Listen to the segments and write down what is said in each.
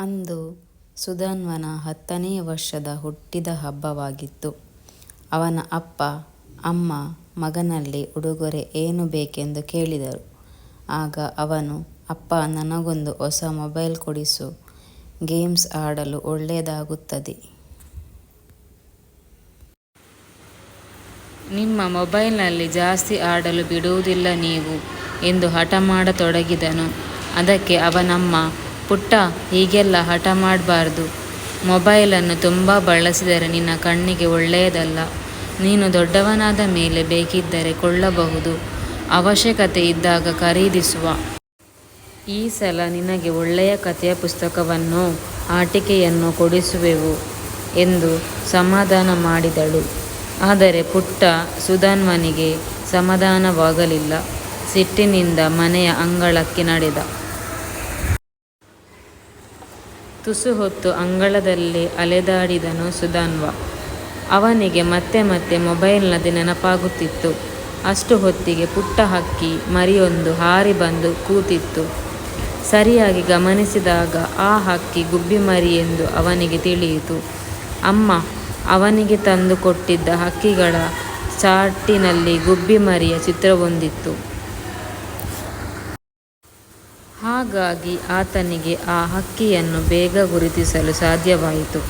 ಅಂದು ಸುಧನ್ವನ ಹತ್ತನೆಯ ವರ್ಷದ ಹುಟ್ಟಿದ ಹಬ್ಬವಾಗಿತ್ತು. ಅವನ ಅಪ್ಪ, ಅಮ್ಮ ಮಗನಲ್ಲಿ ಉಡುಗೊರೆ ಏನು ಬೇಕೆಂದು ಕೇಳಿದರು. ಆಗ ಅವನು, ಅಪ್ಪ ನನಗೊಂದು ಹೊಸ ಮೊಬೈಲ್ ಕೊಡಿಸು, ಗೇಮ್ಸ್ ಆಡಲು ಒಳ್ಳೆಯದಾಗುತ್ತದೆ. ನಿಮ್ಮ ಮೊಬೈಲ್ನಲ್ಲಿ ಜಾಸ್ತಿ ಆಡಲು ಬಿಡುವುದಿಲ್ಲ ನೀವು ಎಂದು ಹಠ ಮಾಡತೊಡಗಿದನು. ಅದಕ್ಕೆ ಅವನಮ್ಮ, ಪುಟ್ಟಾ, ಹೀಗೆಲ್ಲ ಹಠ ಮಾಡಬಾರ್ದು ಮೊಬೈಲನ್ನು ತುಂಬ ಬಳಸಿದರೆ ನಿನ್ನ ಕಣ್ಣಿಗೆ ಒಳ್ಳೆಯದಲ್ಲ. ನೀನು ದೊಡ್ಡವನಾದ ಮೇಲೆ ಬೇಕಿದ್ದರೆ ಕೊಳ್ಳಬಹುದು. ಅವಶ್ಯಕತೆ ಇದ್ದಾಗ ಖರೀದಿಸುವ. ಈ ಸಲ ನಿನಗೆ ಒಳ್ಳೆಯ ಕಥೆಯ ಪುಸ್ತಕವನ್ನು, ಆಟಿಕೆಯನ್ನು ಕೊಡಿಸುವೆವು ಎಂದು ಸಮಾಧಾನ ಮಾಡಿದಳು. ಆದರೆ ಪುಟ್ಟ ಸುಧನ್ವನಿಗೆ ಸಮಾಧಾನವಾಗಲಿಲ್ಲ. ಸಿಟ್ಟಿನಿಂದ ಮನೆಯ ಅಂಗಳಕ್ಕೆ ನಡೆದ. ತುಸು ಹೊತ್ತು ಅಂಗಳದಲ್ಲಿ ಅಲೆದಾಡಿದನು ಸುಧಾನ್ವ ಅವನಿಗೆ ಮತ್ತೆ ಮತ್ತೆ ಮೊಬೈಲ್ನದೇ ನೆನಪಾಗುತ್ತಿತ್ತು. ಅಷ್ಟು ಹೊತ್ತಿಗೆ ಪುಟ್ಟ ಹಕ್ಕಿ ಮರಿಯೊಂದು ಹಾರಿ ಬಂದು ಕೂತಿತ್ತು. ಸರಿಯಾಗಿ ಗಮನಿಸಿದಾಗ ಆ ಹಕ್ಕಿ ಗುಬ್ಬಿ ಮರಿ ಎಂದು ಅವನಿಗೆ ತಿಳಿಯಿತು. ಅಮ್ಮ, ಅವನಿಗೆ ತಂದು ಕೊಟ್ಟಿದ್ದ ಹಕ್ಕಿಗಳ ಚಾರ್ಟಿನಲ್ಲಿ ಗುಬ್ಬಿಮರಿಯ ಚಿತ್ರವೊಂದಿತ್ತು. ಹಾಗಾಗಿ ಆತನಿಗೆ ಆ ಹಕ್ಕಿಯನ್ನು ಬೇಗ ಗುರುತಿಸಲು ಸಾಧ್ಯವಾಯಿತು.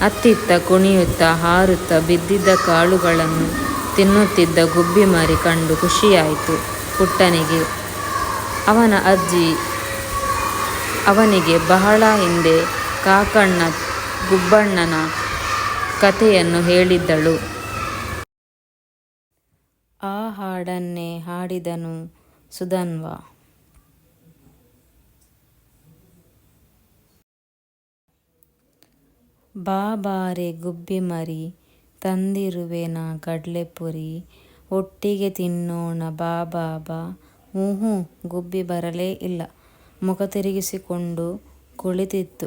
ಅತ್ತಿತ್ತ ಕುಣಿಯುತ್ತಾ ಹಾರುತ್ತಾ ಬಿದ್ದಿದ್ದ ಕಾಳುಗಳನ್ನು ತಿನ್ನುತ್ತಿದ್ದ ಗುಬ್ಬಿ ಮಾರಿ ಕಂಡು ಖುಷಿಯಾಯಿತು ಪುಟ್ಟನಿಗೆ. ಅವನ ಅಜ್ಜಿ, ಅವನಿಗೆ ಬಹಳ ಹಿಂದೆ ಕಾಕಣ್ಣ, ಗುಬ್ಬಣ್ಣನ ಕಥೆಯನ್ನು ಹೇಳಿದ್ದಳು. ಆ ಹಾಡನ್ನೇ ಹಾಡಿದನು ಸುಧನ್ವ. ಬಾ ಗುಬ್ಬಿ ಮರಿ ತಂದಿರುವೆನ ಕಡ್ಲೆಪುರಿ, ಒಟ್ಟಿಗೆ ತಿನ್ನೋಣ ಬಾ ಬಾ. ಊಹೂ ಗುಬ್ಬಿ ಬರಲೇ ಇಲ್ಲ. ಮುಖ ತಿರುಗಿಸಿಕೊಂಡು ಕುಳಿತಿತ್ತು.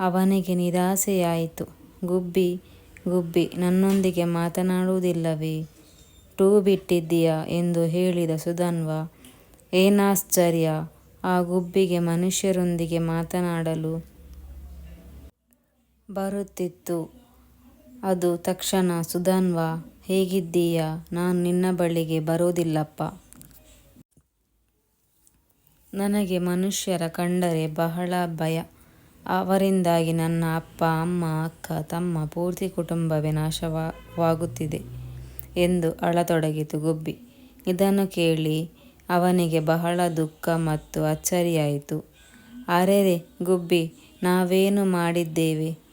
ಅವನಿಗೆ ನಿರಾಸೆಯಾಯಿತು. ಗುಬ್ಬಿ ಗುಬ್ಬಿ ನನ್ನೊಂದಿಗೆ ಮಾತನಾಡುವುದಿಲ್ಲವೇ, ಟೂ ಬಿಟ್ಟಿದ್ದೀಯಾ ಎಂದು ಹೇಳಿದ ಸುಧನ್ವ. ಏನಾಶ್ಚರ್ಯ ಆ ಗುಬ್ಬಿಗೆ ಮನುಷ್ಯರೊಂದಿಗೆ ಮಾತನಾಡಲು ಬರುತ್ತಿತ್ತು. ಅದು ತಕ್ಷಣ, ಸುಧನ್ವ, ಹೇಗಿದ್ದೀಯಾ ನಾನು ನಿನ್ನ ಬಳಿಗೆ ಬರೋದಿಲ್ಲಪ್ಪ. ನನಗೆ ಮನುಷ್ಯರ ಕಂಡರೆ ಬಹಳ ಭಯ. ಅವರಿಂದಾಗಿ ನನ್ನ ಅಪ್ಪ, ಅಮ್ಮ, ಅಕ್ಕ, ತಮ್ಮ ಪೂರ್ತಿ ಕುಟುಂಬವೇ ನಾಶವಾಗುತ್ತಿದೆ ಎಂದು ಅಳತೊಡಗಿತು ಗುಬ್ಬಿ. ಇದನ್ನು ಕೇಳಿ ಅವನಿಗೆ ಬಹಳ ದುಃಖ ಮತ್ತು ಅಚ್ಚರಿಯಾಯಿತು. ಅರೆರೆ ಗುಬ್ಬಿ, ನಾವೇನು ಮಾಡಿದ್ದೇವೆ.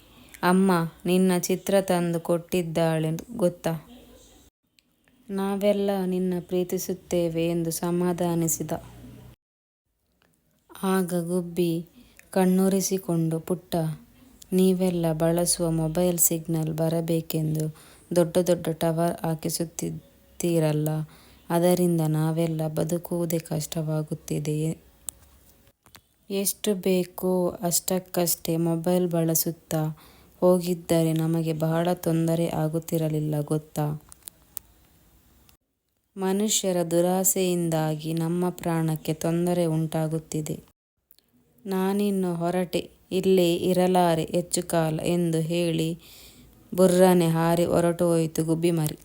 ಅಮ್ಮ, ನಿನ್ನ ಚಿತ್ರ ತಂದು ಕೊಟ್ಟಿದ್ದಾಳೆ ಗೊತ್ತಾ. ನಾವೆಲ್ಲ ನಿನ್ನ ಪ್ರೀತಿಸುತ್ತೇವೆ ಎಂದು ಸಮಾಧಾನಿಸಿದ. ಆಗ ಗುಬ್ಬಿ ಕಣ್ಣುರಿಸಿಕೊಂಡು, ಪುಟ್ಟ, ನೀವೆಲ್ಲ ಬಳಸುವ ಮೊಬೈಲ್ ಸಿಗ್ನಲ್ ಬರಬೇಕೆಂದು ದೊಡ್ಡ ದೊಡ್ಡ ಟವರ್ ಹಾಕಿಸುತ್ತಿದ್ದೀರಲ್ಲ, ಅದರಿಂದ ನಾವೆಲ್ಲ ಬದುಕುವುದೇ ಕಷ್ಟವಾಗುತ್ತಿದೆ. ಎಷ್ಟು ಬೇಕೋ ಅಷ್ಟಕ್ಕಷ್ಟೇ ಮೊಬೈಲ್ ಬಳಸುತ್ತಾ ಹೋಗಿದ್ದರೆ ನಮಗೆ ಬಹಳ ತೊಂದರೆ ಆಗುತ್ತಿರಲಿಲ್ಲ, ಗೊತ್ತಾ. ಮನುಷ್ಯರ ದುರಾಸೆಯಿಂದಾಗಿ ನಮ್ಮ ಪ್ರಾಣಕ್ಕೆ ತೊಂದರೆ ಉಂಟಾಗುತ್ತಿದೆ. ನಾನಿನ್ನು ಹೊರಟೆ, ಇಲ್ಲೇ ಇರಲಾರೆ ಹೆಚ್ಚು ಕಾಲ ಎಂದು ಹೇಳಿ ಭುರ್ರನೆ ಹಾರಿ ಹೊರಟುಹೋಯಿತು ಗುಬ್ಬಿಮರಿ.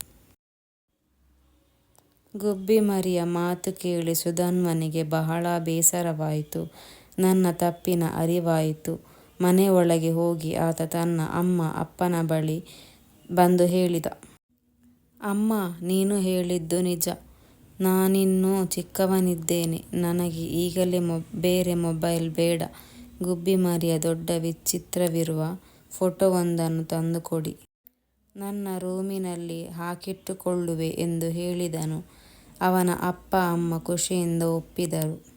ಗುಬ್ಬಿಮರಿಯ ಮಾತು ಕೇಳಿ ಸುಧನ್ವನಿಗೆ ಬಹಳ ಬೇಸರವಾಯಿತು. ನನ್ನ ತಪ್ಪಿನ ಅರಿವಾಯಿತು. ಮನೆ ಒಳಗೆ ಹೋಗಿ ಆತ ತನ್ನ ಅಮ್ಮ ಅಪ್ಪನ ಬಳಿ ಬಂದು ಹೇಳಿದ. ಅಮ್ಮ, ನೀನು ಹೇಳಿದ್ದು ನಿಜ. ನಾನಿನ್ನೂ ಚಿಕ್ಕವನಿದ್ದೇನೆ. ನನಗೆ ಈಗಲೇ ಬೇರೆ ಮೊಬೈಲ್ ಬೇಡ. ಗುಬ್ಬಿಮರಿಯ ದೊಡ್ಡ ವಿಚಿತ್ರವಿರುವ ಫೋಟೋವೊಂದನ್ನು ತಂದುಕೊಡಿ. ನನ್ನ ರೂಮಿನಲ್ಲಿ ಹಾಕಿಟ್ಟುಕೊಳ್ಳುವೆ ಎಂದು ಹೇಳಿದನು. ಅವನ ಅಪ್ಪ ಅಮ್ಮ ಖುಷಿಯಿಂದ ಒಪ್ಪಿದರು.